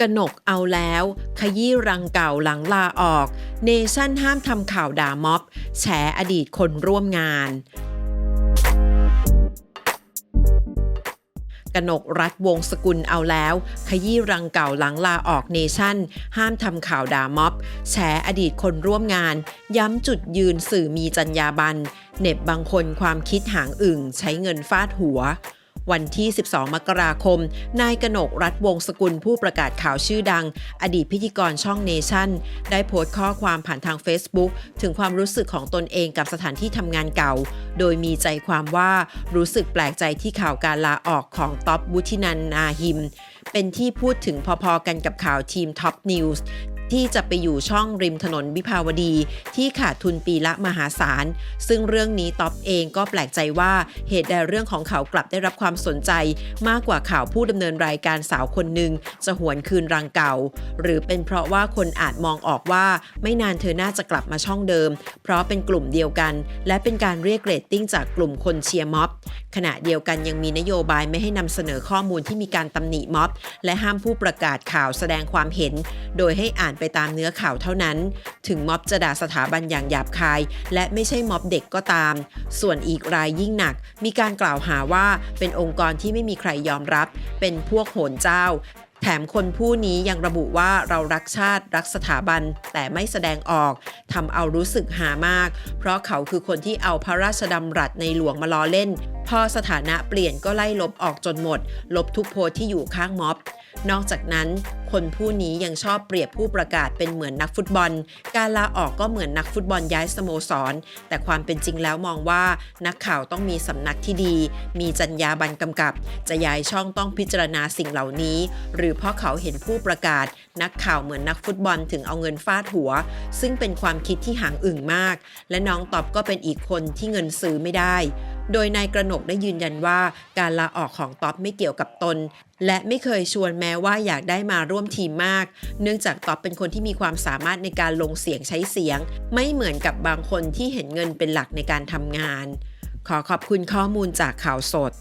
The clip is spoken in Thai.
กนกเอาแล้ว ขยี้รังเก่าหลังลาออก เนชั่นห้ามทำข่าวด่าม็อบ แฉอดีตคนร่วมงานกนกรัฐวงสกุลเอาแล้ว ขยี้รังเก่าหลังลาออกเนชั่น ห้ามทำข่าวด่าม็อบ แฉอดีตคนร่วมงาน ย้ำจุดยืนสื่อมีจรรยาบรรณเน็บบางคนความคิดหางอึ่งใช้เงินฟาดหัว วันที่ 12 มกราคม นายกนกรัฐวงศ์สกุลผู้ประกาศข่าวชื่อดัง อดีตพิธีกรช่องเนชั่น ได้โพสต์ข้อความผ่านทาง Facebook ถึงความรู้สึกของตนเองกับสถานที่ทำงานเก่า โดยมีใจความว่ารู้สึกแปลกใจที่ข่าวการลาออกของท็อปวุฒินันนาหิม เป็นที่พูดถึงพอๆกันกับข่าวทีมท็อปนิวส์ ที่จะไปอยู่ช่องริมถนนวิภาวดี ที่ขาดทุนปีละมหาศาล ซึ่งเรื่องนี้ท็อปเองก็แปลกใจว่าเหตุใดเรื่องของเขากลับได้รับความสนใจ มากกว่าข่าวผู้ดำเนินรายการสาวคนหนึ่งจะหวนคืนรังเก่า หรือเป็นเพราะว่าคนอาจมองออกว่า ไม่นานเธอน่าจะกลับมาช่องเดิม เพราะเป็นกลุ่มเดียวกัน และเป็นการเรียกเรตติ้งจากกลุ่มคนเชียร์ม็อบ ขณะเดียวกันยังมีนโยบายไม่ให้นำเสนอข้อมูลที่มีการตำหนิม็อบ และห้ามผู้ประกาศข่าวแสดงความเห็น โดยให้อ่านไปตามเนื้อข่าวเท่านั้น ถึงม็อบจะด่าสถาบันอย่างหยาบคาย และไม่ใช่ม็อบเด็กก็ตาม ส่วนอีกรายยิ่งหนัก มีการกล่าวหาว่าเป็นองค์กรที่ไม่มีใครยอมรับ เป็นพวกโหนเจ้าแถมคนผู้นี้ยังระบุว่าเรารักชาติรักสถาบัน แต่ไม่แสดงออกทำเอารู้สึกหามาก เพราะเขาคือคนที่เอาพระราชดำรัสในหลวงมาล้อเล่น พอสถานะเปลี่ยนก็ไล่ลบออกจนหมด ลบทุกโพสที่อยู่ข้างม็อบ นอกจากนั้น คนผู้นี้ยังชอบเปรียบผู้ประกาศเป็นเหมือนนักฟุตบอล การลาออกก็เหมือนนักฟุตบอลย้ายสโมสร แต่ความเป็นจริงแล้วมองว่า นักข่าวต้องมีสำนักที่ดี มีจรรยาบรรณกำกับ จะย้ายช่องต้องพิจารณาสิ่งเหล่านี้ หรือเพราะเขาเห็นผู้ประกาศ นักข่าวเหมือนนักฟุตบอลถึงเอาเงินฟาดหัว ซึ่งเป็นความคิดที่ห่างอึ่งมาก และน้องตอบก็เป็นอีกคนที่เงินซื้อไม่ได้ โดยนายกระหนกได้ยืนยันว่าการลาออกของท็อปไม่เกี่ยวกับตน และไม่เคยชวนแม้ว่าอยากได้มาร่วมทีมมาก เนื่องจากท็อปเป็นคนที่มีความสามารถในการลงเสียงใช้เสียง ไม่เหมือนกับบางคนที่เห็นเงินเป็นหลักในการทำงาน ขอขอบคุณข้อมูลจากข่าวสด